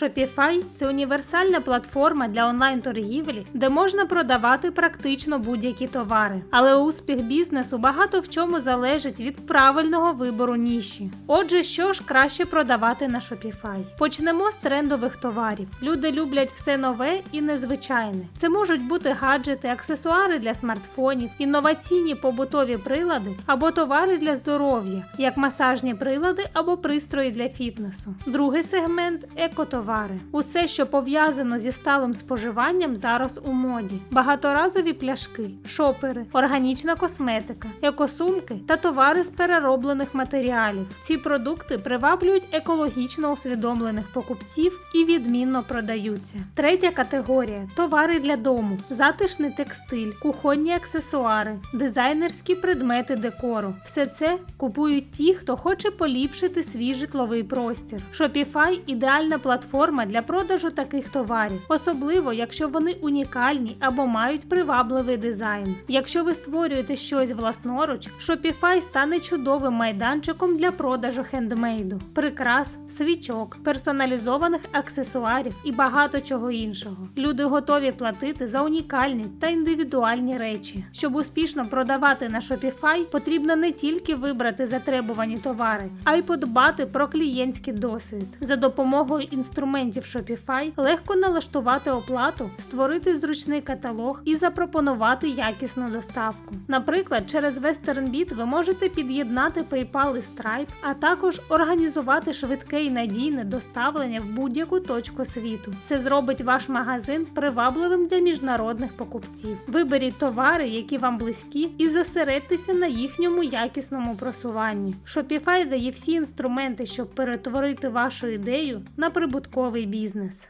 Shopify – це універсальна платформа для онлайн-торгівлі, де можна продавати практично будь-які товари. Але успіх бізнесу багато в чому залежить від правильного вибору ніші. Отже, що ж краще продавати на Shopify? Почнемо з трендових товарів. Люди люблять все нове і незвичайне. Це можуть бути гаджети, аксесуари для смартфонів, інноваційні побутові прилади або товари для здоров'я, як масажні прилади або пристрої для фітнесу. Другий сегмент екотовари. Усе, що пов'язано зі сталим споживанням, зараз у моді. Багаторазові пляшки, шопери, органічна косметика, екосумки та товари з перероблених матеріалів. Ці продукти приваблюють екологічно усвідомлених покупців і відмінно продаються. Третя категорія товари для дому, затишний текстиль, кухонні аксесуари, дизайнерські предмети декору. Все це купують ті, хто хоче поліпшити свій житловий простір. Shopify – ідеальна платформа для продажу таких товарів, особливо якщо вони унікальні або мають привабливий дизайн. Якщо ви створюєте щось власноруч, Shopify стане чудовим майданчиком для продажу хендмейду, прикрас, свічок, персоналізованих аксесуарів і багато чого іншого. Люди готові платити за унікальні та індивідуальні речі. Щоб успішно продавати на Shopify, потрібно не тільки вибрати затребувані товари, а й подбати про клієнтський досвід. За допомогою інструментів Shopify легко налаштувати оплату, створити зручний каталог і запропонувати якісну доставку. Наприклад, через WesternBit ви можете під'єднати PayPal і Stripe, а також організувати швидке і надійне доставлення в будь-яку точку світу. Це зробить ваш магазин привабливим для міжнародних покупців. Виберіть товари, які вам близькі, і зосередьтеся на їхньому якісному просуванні. Shopify дає всі інструменти, щоб перетворити вашу ідею на прибутковий бізнес.